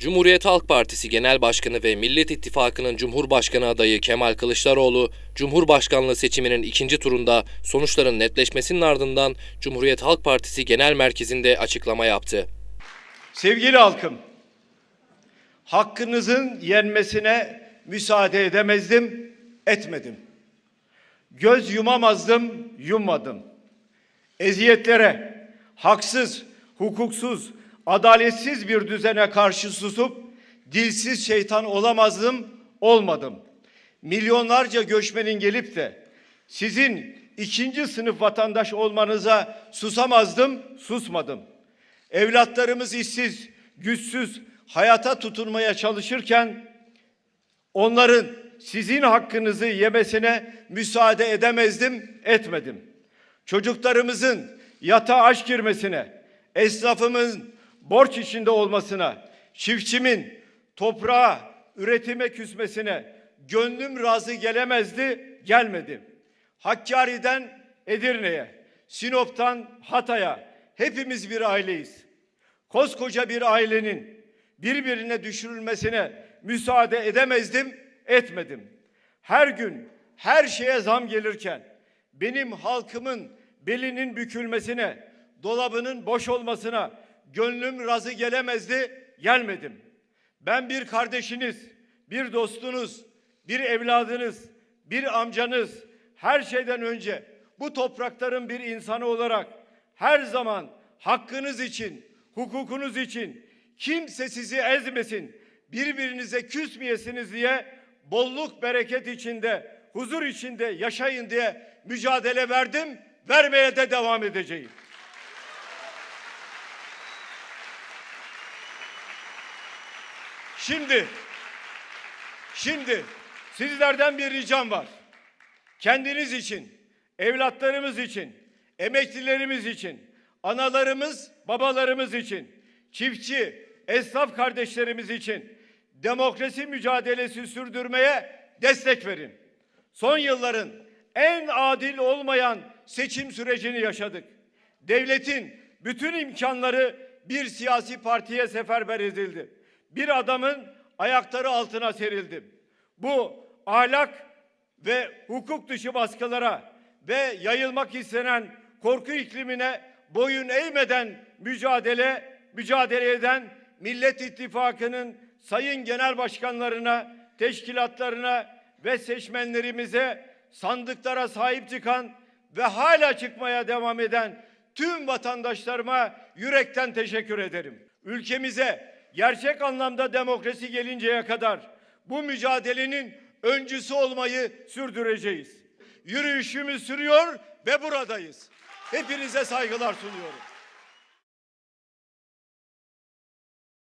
Cumhuriyet Halk Partisi Genel Başkanı ve Millet İttifakı'nın Cumhurbaşkanı adayı Kemal Kılıçdaroğlu, Cumhurbaşkanlığı seçiminin ikinci turunda sonuçların netleşmesinin ardından Cumhuriyet Halk Partisi Genel Merkezi'nde açıklama yaptı. Sevgili halkım, hakkınızın yenmesine müsaade edemezdim, etmedim. Göz yumamazdım, yummadım. Eziyetlere, haksız, hukuksuz, adaletsiz bir düzene karşı susup dilsiz şeytan olamazdım, olmadım. Milyonlarca göçmenin gelip de sizin ikinci sınıf vatandaş olmanıza susamazdım, susmadım. Evlatlarımız işsiz, güçsüz, hayata tutunmaya çalışırken onların sizin hakkınızı yemesine müsaade edemezdim, etmedim. Çocuklarımızın yatağa aç girmesine, esnafımın borç içinde olmasına, çiftçimin toprağa, üretime küsmesine gönlüm razı gelemezdi, gelmedi. Hakkari'den Edirne'ye, Sinop'tan Hatay'a hepimiz bir aileyiz. Koskoca bir ailenin birbirine düşürülmesine müsaade edemezdim, etmedim. Her gün her şeye zam gelirken benim halkımın belinin bükülmesine, dolabının boş olmasına gönlüm razı gelemezdi, gelmedim. Ben bir kardeşiniz, bir dostunuz, bir evladınız, bir amcanız, her şeyden önce bu toprakların bir insanı olarak her zaman hakkınız için, hukukunuz için kimse sizi ezmesin, birbirinize küsmeyesiniz diye bolluk bereket içinde, huzur içinde yaşayın diye mücadele verdim, vermeye de devam edeceğim. Şimdi, şimdi sizlerden bir ricam var. Kendiniz için, evlatlarımız için, emeklilerimiz için, analarımız, babalarımız için, çiftçi, esnaf kardeşlerimiz için demokrasi mücadelesi sürdürmeye destek verin. Son yılların en adil olmayan seçim sürecini yaşadık. Devletin bütün imkanları bir siyasi partiye seferber edildi. Bir adamın ayakları altına serildi. Bu ahlak ve hukuk dışı baskılara ve yayılmak istenen korku iklimine boyun eğmeden mücadele mücadele eden Millet İttifakı'nın sayın genel başkanlarına, teşkilatlarına ve seçmenlerimize sandıklara sahip çıkan ve hala çıkmaya devam eden tüm vatandaşlarıma yürekten teşekkür ederim. Ülkemize gerçek anlamda demokrasi gelinceye kadar bu mücadelenin öncüsü olmayı sürdüreceğiz. Yürüyüşümüz sürüyor ve buradayız. Hepinize saygılar sunuyorum.